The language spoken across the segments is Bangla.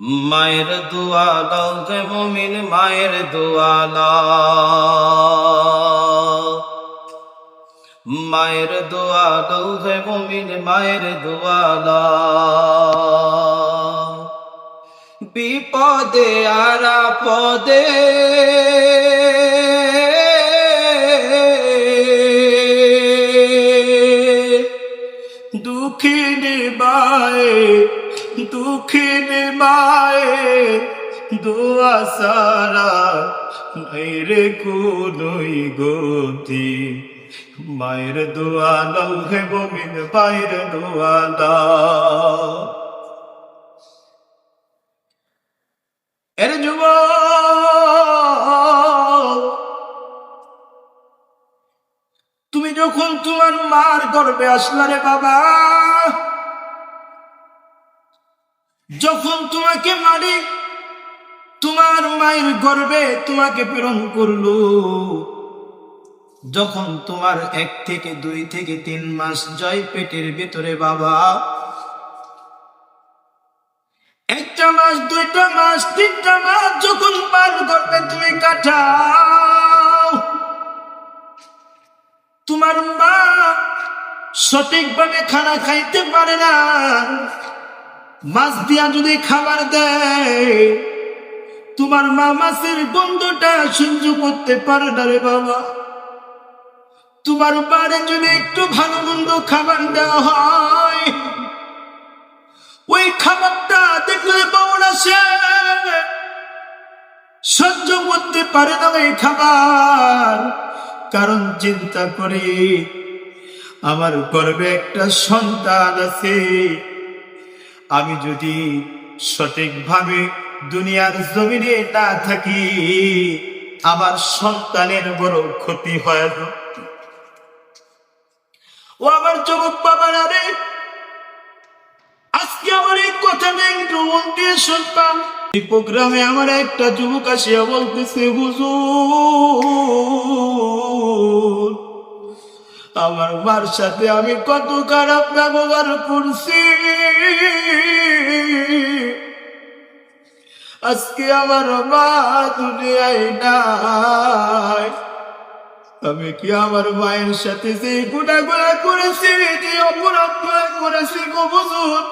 মায়ের দোয়া দাও গে মমিন, মায়ের দোয়া মায়ের দোয়া দাও গে মমিন, মায়ের দোয়া বিপদে আরা পদে দুঃখিনী মায়ে দুঃখিনী মায়ে, দোয়া সারা নাই রে কোনই গতি। মায়ের দোয়া দাও হে বমিন মায়ের দোয়া দাও এর যুব তুমি যখন তোমার মার গর্বে আসলা রে বাবা যখন তোমাকে মারি, তোমার মায়ের গর্বে তোমাকে প্রেরণ করল। যখন তোমার এক থেকে দুই থেকে তিন মাস জয় পেটের ভিতরে বাবা, একটা মাস, দুইটা মাস, তিনটা মাস যখন পার করবে তুমি কাটাও, তোমার মা সঠিকভাবে খানা খাইতে পারে না। মাছ দিয়া যদি খাবার দেয়, তোমার মা মাছের গন্ধটা সহ্য করতে পারে না রে বাবা। তোমার বাড়ি যদি একটু ভালো মন্দ খাবার দেওয়া হয়, ওই খাবারটা দেখলে বাউল আসে সহ্য করতে পারে না ওই খাবার। কারণ চিন্তা করে, আমার গর্বে একটা সন্তান আছে। আমি যদি সঠিকভাবে দুনিয়ার জমিনে না থাকি, আমার সন্তানের বড় ক্ষতি হয় ও আমার যুবক বাবারা রে আজকে আমার এই কথাটা একটু মন দিয়ে শুনতাম। এই প্রোগ্রামে আমার একটা যুবক আসিয়া বলতেছে, হুজুর আমার মার সাথে আমি কত খারাপ ব্যবহার করছি। আজকে আমার মা দুনিয়ায় নাই। আমি কি আমার মায়ের সাথে যে গুণাগুলা করেছি, যে অপরাধ করেছি গো বুঝুন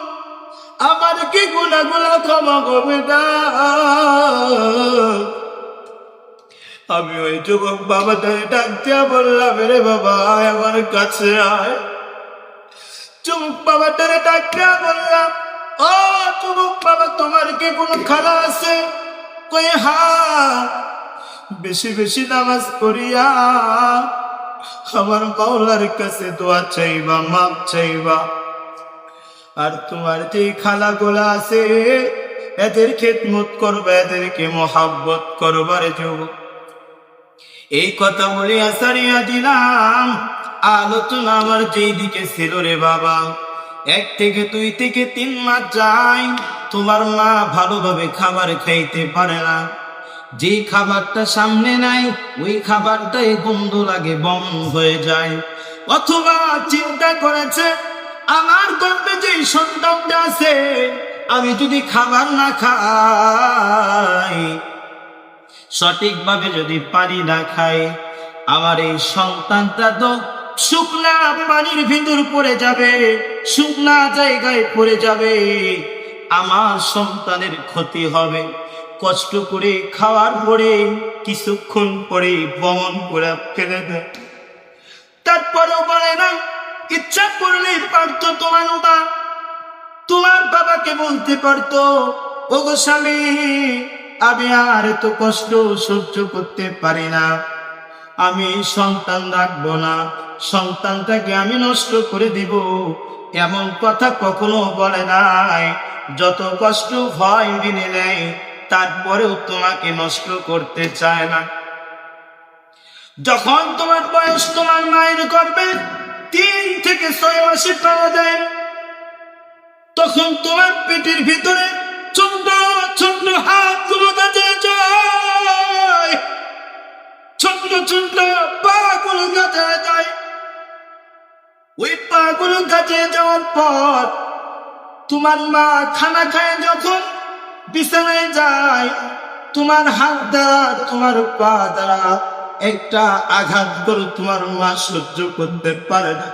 আমার কি গুণাগুলা ক্ষমা করবে না? আমি ওই যুবক বাবাটারে ডাকতে বললাম রে বাবা আমার কাছে আয়। যুবক বাবাটারে ডাকতে বললাম, ও যুবক বাবা, তোমার কি কোনো খালা আছে? কই হা, বেশি বেশি নামাজ পড়িয়া আমার মাওলার কাছে দোয়া চাইবা মাপ চাইবা। আর তোমার যে খালা গোলা আছে, এদের খেদমত করবে, এদেরকে মহাব্বত করবার যুবক এই কথা বলে আসারিয়া দিলাম। আলোচনা আমার যেই দিকে ছিল রে বাবা। এক থেকে দুই থেকে তিন মাস যাই, তোমার মা ভালোভাবে খাবার খাইতে পারে না। যে খাবারটা সামনে নাই, ওই খাবারটাই গন্ধ লাগে, বম হয়ে যায়। অথবা চিন্তা করেছে, আমার গর্বে যে সন্তানটা আছে, আমি যদি খাবার না খাই সঠিকভাবে যদি পানি না খায়, আমার এই সন্তানটা তো শুকনা পানির ভিতর পড়ে যাবে, শুকনা জায়গায় পড়ে যাবে। আমার সন্তানের ক্ষতি হবে। কষ্ট করে খাওয়ার পরে কিছুক্ষণ পরে বমন করে ফেলে দেয়। তারপরেও বলে না, ইচ্ছা করলে পারতো তোমার তোমার বাবাকে বলতে পারতো, ওগো স্বামী আমি আর এত কষ্ট সহ্য করতে পারি না। আমি সন্তান রাখব না, সন্তানটাকে আমি নষ্ট করে দিব। এমন কথা কখনো বলে নাই। যত কষ্ট ভয় দিনে নেয়, তারপরেও তোমাকে নষ্ট করতে চায় না। যখন তোমার বয়স তোমার মায়ের করবে তিন থেকে ছয় মাসে পাওয়া যায়, তখন তোমার পেটের ভিতরে ছোট্ট ছোট্ট পা গুলো কাছে যায় ওই পা গুলো কাছে যাওয়ার পর তোমার মা খানা খায় যখন বিছানায় যায়। তোমার হাত দ্বারা, তোমার পা দ্বারা একটা আঘাত করে তোমার মা সহ্য করতে পারে না।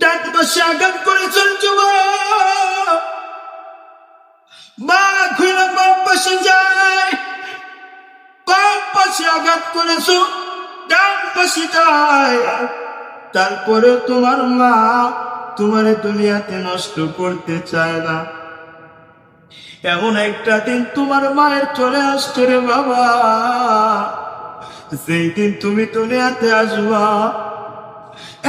ডাক পাশে আঘাত করেছেন যুবক মা ঘুরে বাম পাশে যায়। পাশে আঘাত করেছ? ডান পাশে তারপরে তোমার মা তোমার দুনিয়াতে নষ্ট করতে চায় না। এমন একটা দিন তোমার মায়ের চলে আসছে রে বাবা। সেই দিন তুমি দুনিয়াতে আসবা,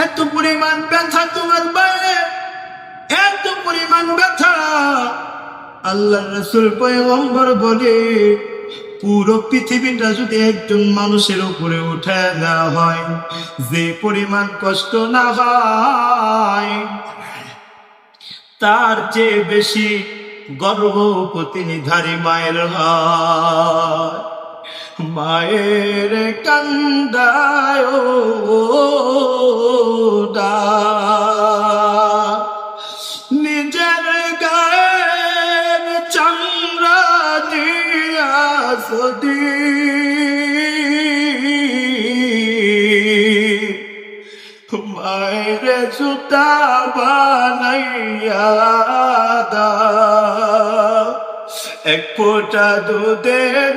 এত পরিমাণ ব্যথা তোমার বাইরে, এত পরিমাণ ব্যথা। আল্লাহ রসুল পয়গম্বর বলে পুরো পৃথিবীটা যদি একজন মানুষের উপরে উঠে দেওয়া হয়, যে পরিমাণ কষ্ট না হয়, তার চেয়ে বেশি গর্ভবতী নিধারী মায়ের হয়। মায়ের কান্দায় বানাইয়া এক ফোঁটা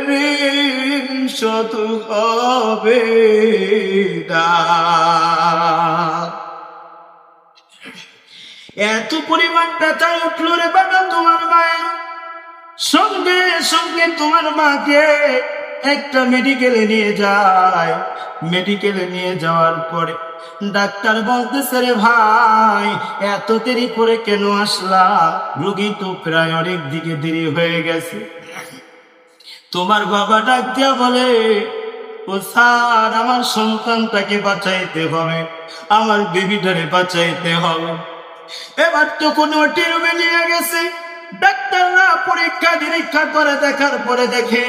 ঋণ শত হবে এত পরিমাণ ব্যথা উঠল রে বাবা তোমার মায়ের সঙ্গে সঙ্গে তোমার মাকে একটা মেডিকেলে নিয়ে যায়। মেডিকেলে নিয়ে যাওয়ার পরে ডাক্তার বলতেছে রে ভাই, এত দেরি করে কেন আসলা? রুগী তো প্রায় অনেক দিকে দেরি হয়ে গেছে। তোমার বাবা ডাক দিয়া বলে, ও স্যার, আমার সন্তানটাকে বাঁচাইতে হবে, আমার বেবিটারে বাঁচাইতে হবে। এবার তো কোনো রুমে নিয়ে গেছে। ডাক্তাররা পরীক্ষা নিরীক্ষা করে, দেখার পরে দেখে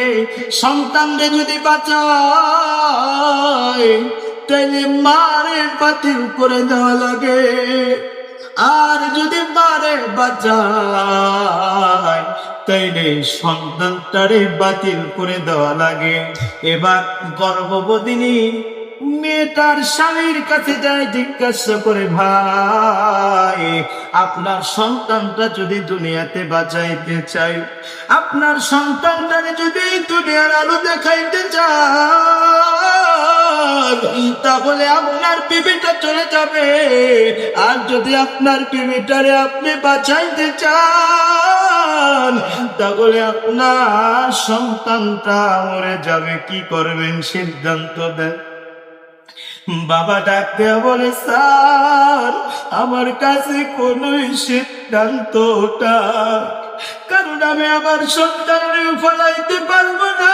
সন্তানদের যদি বাঁচায় তাইলে মারে, বাতিল করে দেওয়া লাগে। আর যদি মারে, বাঁচায়। তাইলে সন্তানটারে বাতিল করে দেওয়া লাগে। এবার গর্ভবদিনী মেয়েটার স্বামীর কাছে যায়, জিজ্ঞাসা করে, ভাই, আপনার সন্তানটা যদি দুনিয়াতে বাঁচাইতে চাই আপনার সন্তানটারে যদি দুনিয়ার আলো দেখাইতে চান, তাহলে আপনার বিবিটা চলে যাবে। আর যদি আপনার বিবিটারে আপনি বাঁচাইতে চান, তাহলে আপনার সন্তানটা মরে যাবে। কি করবেন? সিদ্ধান্ত দেন। বাবা ডাক দেয়া বলে, স্যার, আমার কাছে কোনো সিদ্ধান্তটা কারণ আমি আমার সন্তানের ফলাইতে পারব না।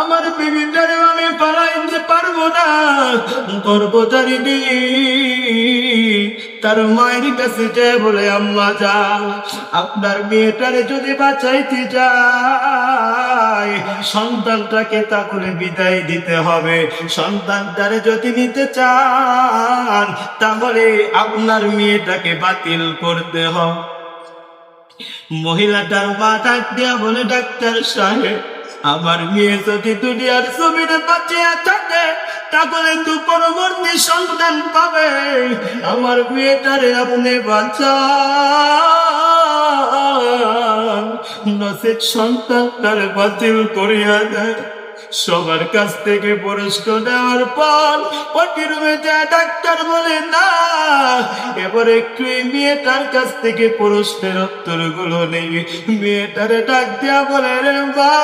আমার বিবিটারে আমি পালাইতে পারব না। গর্ভধারিণী তার মায়ের কাছে যায় বলে, আম্মা যা আপনার মেয়েটারে যদি বাঁচাইতে যায় সন্তানটাকে তাহলে বিদায় দিতে হবে। সন্তানটারে যদি নিতে চান, তাহলে আপনার মেয়েটাকে বাতিল করতে হবে। মহিলাটার মা ডাক দেয়া বলে, ডাক্তার সাহেব, আমার মেয়ে যদি দুনিয়ার জমিনে বাঁচিয়ে থাকে, তাহলে তো পরবর্তী সন্তান পাবে। আমার মেয়েটারে আপনি বাঁচান। নসিক সন্তানটারে বাতিল করিয়া দেয়। সবার কাছ থেকে পুরস্কার দেওয়ার পর ওটি রুমে ডাক্তার বলে, না, এবার একটু মেয়েটার কাছ থেকে পুরস্কার উত্তরগুলো নেই। মেয়েটারে ডাক দেওয়া বলে, রে বা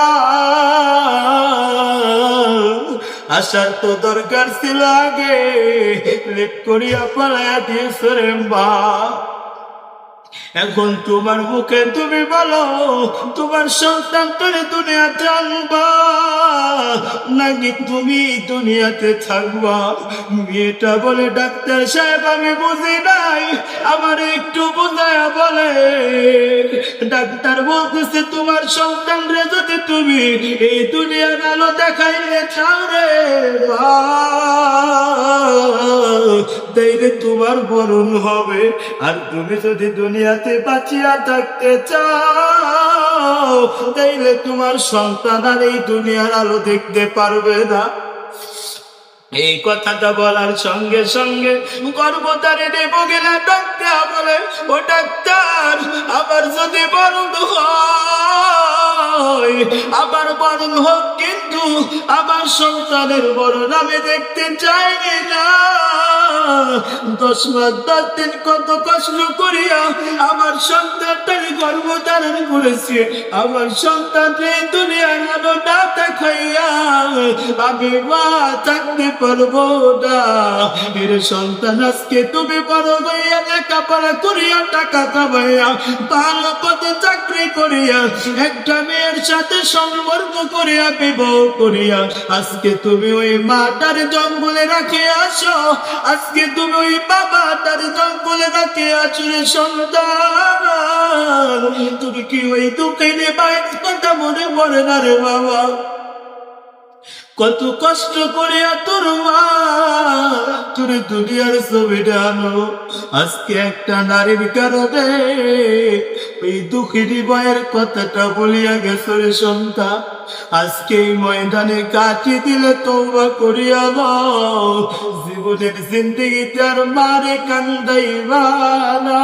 আসার তো দরকার ছিল আগে। লেট করিয়া পালায়া দিয়েছ রে মা। এখন তোমার মুখে তুমি বলো, তোমার সন্তান তোরে দুনিয়াতে আনবা নাকি তুমি দুনিয়াতে থাকবা? মেয়েটা বলে, ডাক্তার সাহেব, আমি বুঝি নাই। আমার একটু বোঝায় বলে। ডাক্তার বলতেছে, তোমার সন্তান রে, যদি তুমি এই দুনিয়ার আলো দেখাইলে রে বা তাইলে তোমার বরণ হবে। আর তুমি যদি দুনিয়াতে বাঁচিয়া থাকতে চাও, তাইলে তোমার সন্তান আর এই দুনিয়ার আলো দেখতে পারবে না। এই কথাটা বলার সঙ্গে সঙ্গে গর্ভতারে দেব গেলে ডাক্তার বলে, ও ডাক্তার আবার যদি বরণ হয় আবার বরণ হোক কিন্তু আমার সন্তানের বরণ আমি দেখতে চাইনি না। দশ মাস দশ দিন কত কষ্ট করিয়া আমার সন্তানটাকে গর্ভধারণ করেছে। আমার সন্তানকে দুনিয়ার আলো না দেখাইয়া আমি মা থাকতে পারব না। এর সন্তান আজকে তুমি বড় হইয়া লেখাপড়া করিয়া, টাকা কামাইয়া, ভালো পথে চাকরি করিয়া, একটা মেয়ের সাথে সম্পর্ক করিয়া, বিবাহ করিয়া, আজকে তুমি ওই মাটার জঙ্গলে রাখে আসো। আজকে তুমি ওই বাবাটার জঙ্গলে রাখে আছো সন্তান। তুমি কি ওই দুঃখে বাইর কথা মনে পড়ে না রে বাবা? কত কষ্ট করে তোর মা তোর দুনিয়ার ছবিটা আনো আজকে একটা নারীর কারণে এই দুঃখিনী বয়ের কথাটা বলিয়া গেছে রে সন্তান। আজকে এই ময়দানে কাটি দিলে তৌবা করিয়া লও জীবনের জিন্দিগিতে আর মারে কান্দাইবা না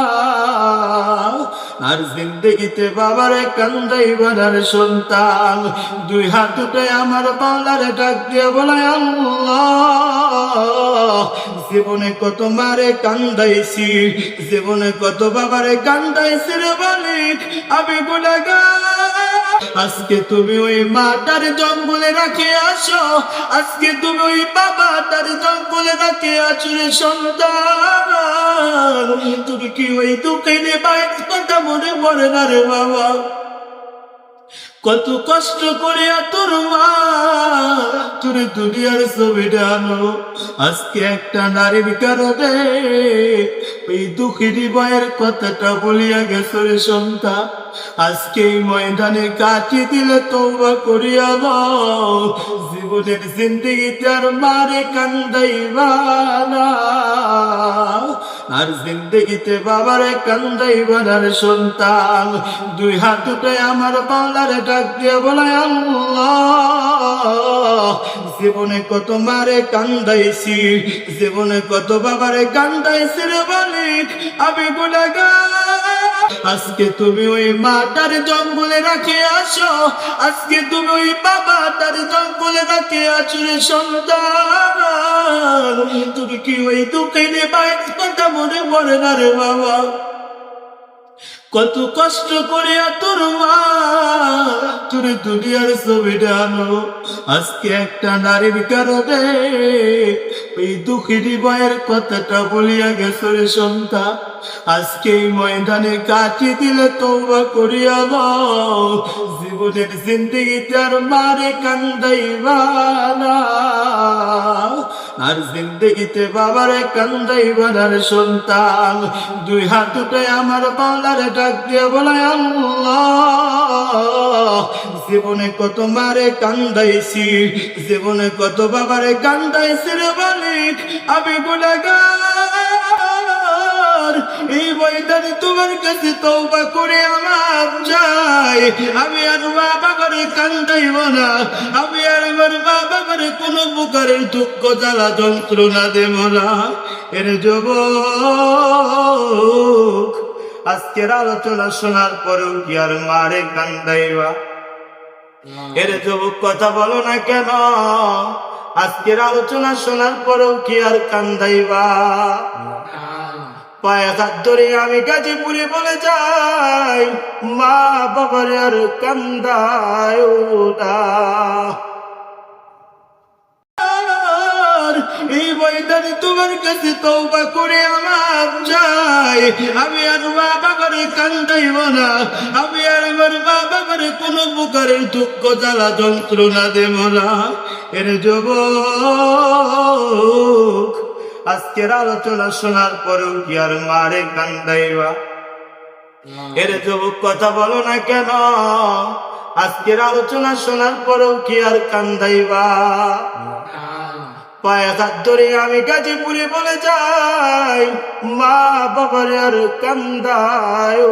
আর জিন্দগিতে বাবারে কান্দাইবা না রে সন্তান। দুই হাত উঠে আমার বাংলারে ডাক দিয়ে বলে জীবনে কত মারে কান্দাইছি, জীবনে কত বাবারে কান্দাইছি রে মালিক, আমি গুণাগার আজকে তুমি ওই মাটার জঙ্গলে রাখে আসো। আজকে তুমি ওই বাবাটার জঙ্গলে রাখে আছো রে সন্তান। তুমি কি ওই দুঃখে বাইর কথা মনে পড়ে না রে বাবা? কত কষ্ট করে তোর মা তোর দুনিয়ার ছবিটা আনো আজকে একটা নারীর কারণে এই দুঃখিনী বয়ের কথাটা বলিয়া গেছে রে সন্তান। আজকে ময়দানে কাটি দিলে তৌবা করিয়া লও জীবনের জিন্দিগিতে আর মারে কান্দাইবা আর জিন্দগিতে বাবারে কান্দাইবা না রে সন্তান। দুই হাত উঠে আমার বাংলারে ডাক দিয়ে বলে জীবনে কত মারে কান্দাইছি, জীবনে কত বাবারে কান্দাইছি রে মালিক, আমি গুণাগার আজকে তুমি ওই মাটার জঙ্গলে রাখে আসো। আজকে তুমি ওই বাবা তার জঙ্গলে রাখে আছো রে সন্তান। তুমি কি ওই দুঃখে বাইর কথা মনে পড়ে না রে বাবা? কত কষ্ট করে তোর তোর দুনিয়ার ছবিটা আনো আজকে একটা নারীর কারণে এই দুঃখিনী বয়ের কথাটা বলিয়া গেছে রে সন্তান আজকে এই ময়দানে কাটি দিলে তৌবা করিয়া জীবনের জিন্দিগিতে আর মারে কান্দাইবা আর জিন্দগিতে বাবারে কান্দাইবা না রে সন্তান। দুই হাত উঠে আমার বাংলারে বলে জীবনে কত মারে কান্দাইছি, জীবনে কত বাবারে কান্দাইছি রে মালিক, আমি গুণাগার এই ময়দানে তোমার কাছে তৌবা করে আমার যাই আমি আর বাবা করে কান্দাইব না, আমি আর আমার বাবা করে কোনো প্রকারের দুঃখ, জ্বালা, যন্ত্রণা দেব না। এর যুবক আজকের আলোচনা শোনার পরেও কি আর মারে কান্দাইবা? এর যুবক কথা বলো না কেন? আজকের আলোচনা শোনার পরেও কি আর কান্দাইবা? পায়ে হাত ধরে আমি গাজীপুরে বলে যাই মা বাবার আর কান্দায় ওটা ময়দানে তোমার কাছে তৌবা করে আমার যাই আমি আর বাবা করে কান্দাইব না আমি আর আমার বাবা করে কোনো প্রকারের দুঃখ, জ্বালা, যন্ত্রণা দেব না। এর যুবক, আজকের আলোচনা শোনার পরেও কি আর মারে কান্দাইবা এর যুবক, কথা বলো না কেন? আজকের আলোচনা শোনার পরেও কি আর কান্দাইবা পায়ে হাত ধরে আমি গাজীপুরে বলে যাই মা বাবার আর কান্দায়